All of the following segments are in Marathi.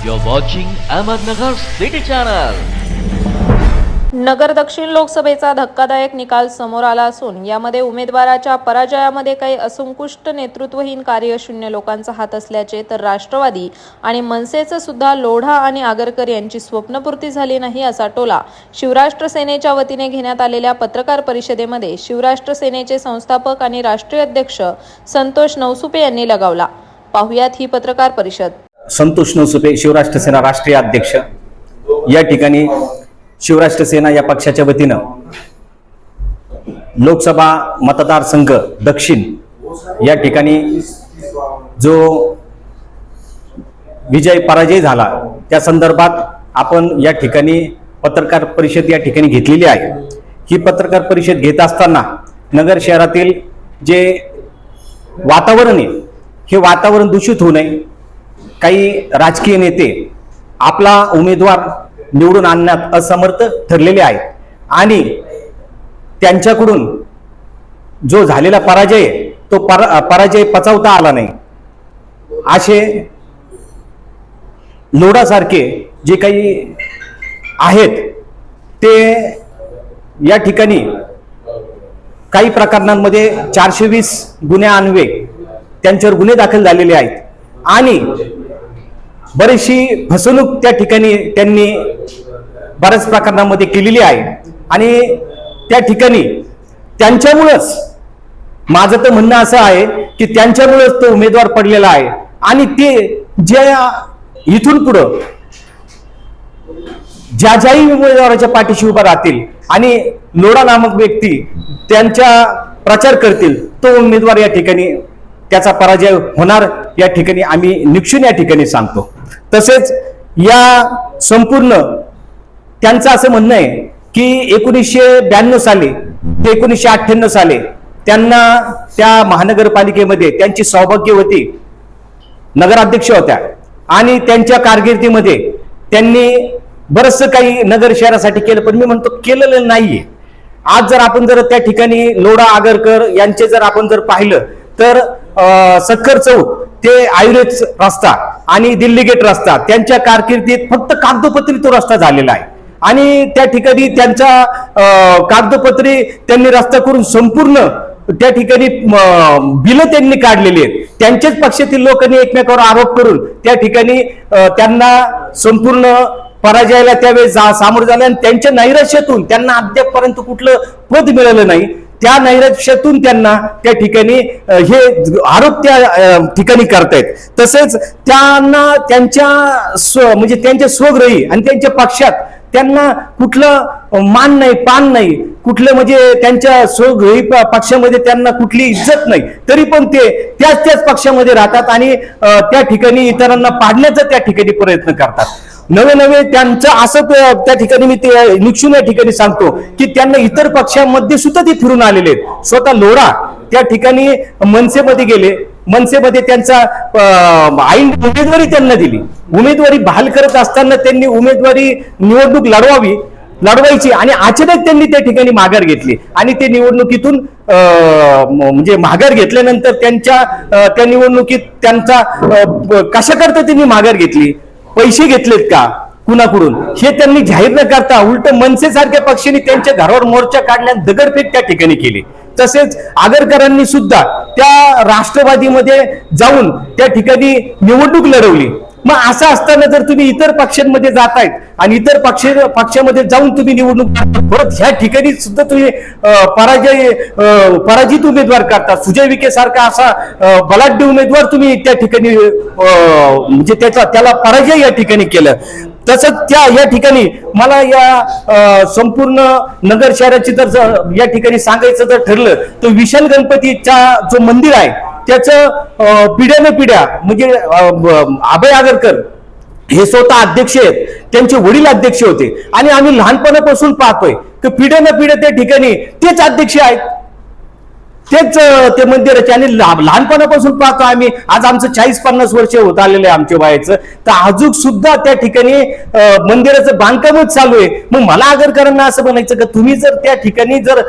You're watching Ahmednagar City Channel. नगर दक्षिण लोकसभेचा धक्कादायक निकाल समोर आला असून यामध्ये उमेदवाराच्या पराजयामध्ये काही असंकुष्ट नेतृत्वहीन कार्यशून्य लोकांचा हात असल्याचे तर राष्ट्रवादी आणि मनसेचं सुद्धा लोढा आणि आगरकर यांची स्वप्नपूर्ती झाली नाही असा टोला शिवराष्ट्र सेनेच्या वतीने घेण्यात आलेल्या पत्रकार परिषदेमध्ये शिवराष्ट्र सेनेचे संस्थापक आणि राष्ट्रीय अध्यक्ष संतोष नवसुपे यांनी लगावला पाहुयात ही पत्रकार परिषद संतोष नवसुपे शिवराष्ट्र सेना राष्ट्रीय अध्यक्ष. या ठिकाणी शिवराष्ट्र सेना या पक्षाच्या वतीनं लोकसभा मतदारसंघ दक्षिण या ठिकाणी जो विजय पराजय झाला त्या संदर्भात आपण या ठिकाणी पत्रकार परिषद या ठिकाणी घेतलेली आहे. ही पत्रकार परिषद घेत असताना नगर शहरातील जे वातावरण आहे हे वातावरण दूषित होऊ नये. काही राजकीय नेते आपला उमेदवार निवडून आणण्यात असमर्थ ठरलेले आहेत. आणि त्यांच्याकडून जो झालेला पराजय तो परा पराजय पचवता आला नाही. असे लोडासारखे जे काही आहेत ते या ठिकाणी काही प्रकरणांमध्ये चारशे वीस गुन्हे अन्वे त्यांच्यावर गुन्हे दाखल झालेले आहेत. आणि बरीचशी फसवणूक त्या ठिकाणी त्यांनी बऱ्याच प्रकरणामध्ये केलेली आहे. आणि त्या ठिकाणी त्यांच्यामुळंच माझं तर म्हणणं असं आहे की त्यांच्यामुळेच तो उमेदवार पडलेला आहे. आणि ते ज्या इथून पुढं ज्या ज्याही उमेदवाराच्या पाठीशी उभा राहतील आणि लोढा नामक व्यक्ती त्यांच्या प्रचार करतील तो उमेदवार या ठिकाणी त्याचा पराजय होणार या ठिकाणी आम्ही निक्षून या ठिकाणी सांगतो. तसेच या संपूर्ण त्यांचं असं म्हणणं आहे की एकोणीसशे ब्याण्णव साली ते एकोणीसशे अठ्ठ्याण्णव साली त्यांना त्या महानगरपालिकेमध्ये त्यांची सौभाग्यवती नगराध्यक्ष होत्या. आणि त्यांच्या कारकिर्दीमध्ये त्यांनी बरंचसं काही नगर शहरासाठी केलं पण मी म्हणतो केलेलं नाहीये. आज जर आपण जर त्या ठिकाणी लोडा आगरकर यांचे जर आपण जर पाहिलं तर अं, चौक ते आयुर्वेद रस्ता आणि दिल्ली गेट रस्ता त्यांच्या कारकिर्दीत फक्त कागदोपत्री तो रस्ता झालेला आहे. आणि त्या ठिकाणी त्यांच्या कागदोपत्री त्यांनी रस्ता करून संपूर्ण त्या ठिकाणी बिलं त्यांनी काढलेली आहेत. त्यांच्याच पक्षातील लोकांनी एकमेकावर आरोप करून त्या ठिकाणी त्यांना संपूर्ण पराजयाला त्यावेळेस जा- सामोरं झाले आणि त्यांच्या नैराश्यातून त्यांना अद्यापपर्यंत कुठलं पद मिळालं नाही. त्या नैराश्यातून त्यांना त्या ठिकाणी हे आरोप त्या ठिकाणी करतायत. तसेच त्यांना त्यांच्या स्व म्हणजे त्यांच्या स्वग्रही आणि त्यांच्या पक्षात त्यांना कुठलं मान नाही पान नाही कुठलं म्हणजे त्यांच्या स्वगृही पक्षामध्ये त्यांना कुठली इज्जत नाही तरी पण ते त्याच त्याच पक्षामध्ये राहतात आणि त्या ठिकाणी इतरांना पाडण्याचा त्या ठिकाणी प्रयत्न करतात. नवे नवे त्यांचं असं त्या ठिकाणी मी ते निक्षून या ठिकाणी सांगतो की त्यांना इतर पक्षांमध्ये सुद्धा ते फिरून आलेले आहेत. स्वतः लोरा त्या ठिकाणी मनसेमध्ये गेले. मनसेमध्ये त्यांचा अं, आईन उमेदवारी त्यांना दिली. उमेदवारी बहाल करत असताना त्यांनी उमेदवारी निवडणूक लढवावी लढवायची आणि अचानक त्यांनी त्या ठिकाणी माघार घेतली. आणि ते निवडणुकीतून म्हणजे माघार घेतल्यानंतर त्यांच्या त्या निवडणुकीत त्यांचा कशाकरता त्यांनी माघार घेतली? पैसे घेतलेत का कुणाकडून? हे त्यांनी जाहीर न करता उलट मनसे सारख्या पक्षांनी त्यांच्या घरावर मोर्चा काढल्या दगडफेक त्या ठिकाणी केली. तसेच आगरकरांनी सुद्धा त्या राष्ट्रवादीमध्ये जाऊन त्या ठिकाणी निवडणूक लढवली. मग असं असताना जर तुम्ही इतर पक्षांमध्ये जातायत आणि इतर पक्ष पक्षामध्ये जाऊन तुम्ही निवडणूक परत ह्या ठिकाणी सुद्धा तुम्ही पराजय पराजित उमेदवार करता. सुजय विखे सारखा असा बलाढ्य उमेदवार तुम्ही त्या ठिकाणी म्हणजे त्याचा त्याला पराजय या ठिकाणी केलं. तसंच त्या या ठिकाणी मला या संपूर्ण नगर शहराची जर या ठिकाणी सांगायचं जर ठरलं तर विशाल गणपतीचा जो मंदिर आहे त्याचं अं, पिढ्याने पिढ्या म्हणजे अभय आगरकर हे स्वतः अध्यक्ष आहेत. त्यांचे वडील अध्यक्ष होते. आणि आम्ही लहानपणापासून पाहतोय की पिढ्यानं पिढ्या त्या ठिकाणी तेच अध्यक्ष आहेत. तेच ते मंदिराचे आणि लहानपणापासून पाहतो आम्ही. आज आमचं चाळीस पन्नास वर्ष होत आलेलं आहे आमच्या वयाचं तर अजून सुद्धा त्या ठिकाणी मंदिराचं बांधकामच चालू आहे. मग मला आगरकरांना असं म्हणायचं का तुम्ही जर त्या ठिकाणी जर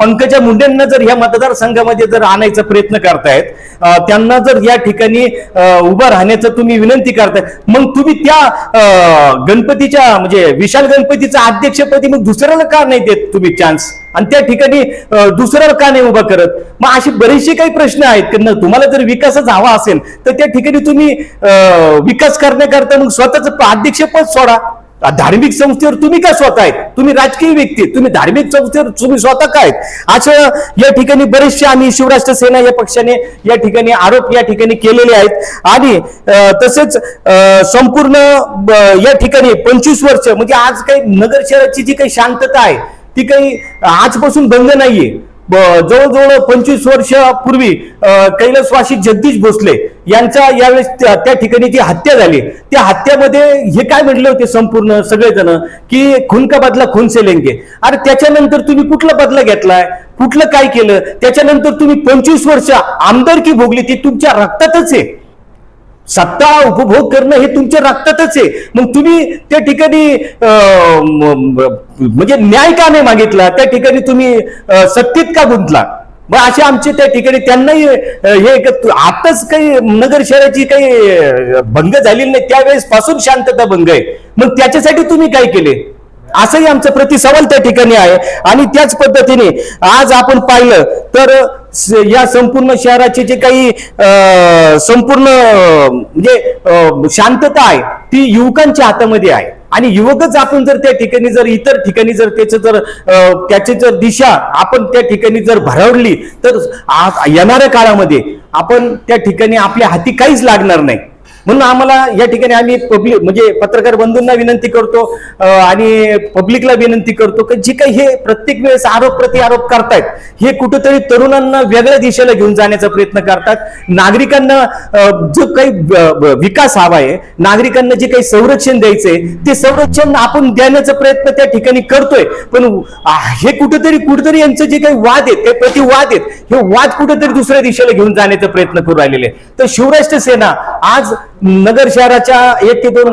पंकजा मुंडेंना जर ह्या मतदारसंघामध्ये जर आणायचा प्रयत्न करतायत त्यांना जर या ठिकाणी उभं राहण्याचं तुम्ही विनंती करताय मग तुम्ही त्या गणपतीच्या म्हणजे विशाल गणपतीचा अध्यक्षपदी मग दुसऱ्याला का नाही देत तुम्ही चान्स आणि त्या ठिकाणी दुसऱ्याला का नाही उभा करत? मग अशी बरेचसे काही प्रश्न आहेत की तुम्हाला जर विकासच हवा असेल तर त्या ठिकाणी तुम्ही विकास करण्याकरता मग स्वतःच अध्यक्षपद सोडा. धार्मिक संस्थेवर तुम्ही का स्वतः आहेत? तुम्ही राजकीय व्यक्ती तुम्ही धार्मिक संस्थेवर तुम्ही स्वतः काय असं या ठिकाणी बरेचसे आम्ही शिवराष्ट्र सेना या पक्षाने या ठिकाणी आरोप या ठिकाणी केलेले आहेत. आणि तसेच संपूर्ण या ठिकाणी पंचवीस वर्ष म्हणजे आज काही नगर शहराची जी काही शांतता आहे ती काही आजपासून बंद नाहीये. जवळजवळ पंचवीस वर्षापूर्वी कैलासवासी जगदीश भोसले यांच्या यावेळेस त्या त्या ठिकाणी जी हत्या झाली त्या हत्यामध्ये हे काय म्हटले होते संपूर्ण सगळेजण? की खून का बदला खून से लेंगे. अरे त्याच्यानंतर तुम्ही कुठला बदला घेतलाय? कुठलं काय केलं? त्याच्यानंतर तुम्ही पंचवीस वर्ष आमदारकी भोगली ती तुमच्या रक्तातच आहे. सत्ता उपभोग करणं हे तुमच्या रक्तातच आहे. मग तुम्ही त्या ठिकाणी म्हणजे न्याय का नाही मागितला? त्या ठिकाणी तुम्ही सत्तेत का गुंतला? मग असे आमचे त्या ठिकाणी त्यांनाही हे आताच काही नगर शहराची काही भंग झालेली नाही. त्यावेळेस पासून शांतता भंग आहे. मग त्याच्यासाठी तुम्ही काय केले? असंही आमचं प्रतिसवाल त्या ठिकाणी आहे. आणि त्याच पद्धतीने आज आपण पाहिलं तर या संपूर्ण शहराचे जे काही संपूर्ण म्हणजे शांतता आहे ती युवकांच्या हातामध्ये आहे. आणि युवकच आपण जर त्या ठिकाणी जर इतर ठिकाणी जर त्याचं जर त्याची जर दिशा आपण त्या ठिकाणी जर भरवली तर येणाऱ्या काळामध्ये आपण त्या ठिकाणी आपल्या हाती काहीच लागणार नाही. म्हणून आम्हाला या ठिकाणी आम्ही पब्लिक म्हणजे पत्रकार बंधूंना विनंती करतो आणि पब्लिकला विनंती करतो की जे काही हे प्रत्येक वेळेस आरोप प्रति आरोप करतायत हे कुठेतरी तरुणांना वेगळ्या दिशेला घेऊन जाण्याचा प्रयत्न करतात. नागरिकांना जो काही विकास हवा आहे नागरिकांना जे काही संरक्षण द्यायचंय ते संरक्षण आपण देण्याचा प्रयत्न त्या ठिकाणी करतोय. पण हे कुठेतरी कुठेतरी यांचे जे काही वाद आहेत काही प्रतिवाद आहेत हे वाद कुठेतरी दुसऱ्या दिशेला घेऊन जाण्याचा प्रयत्न करू राहिलेले तर शिवराष्ट्र सेना आज नगर शहराच्या एक ते दोन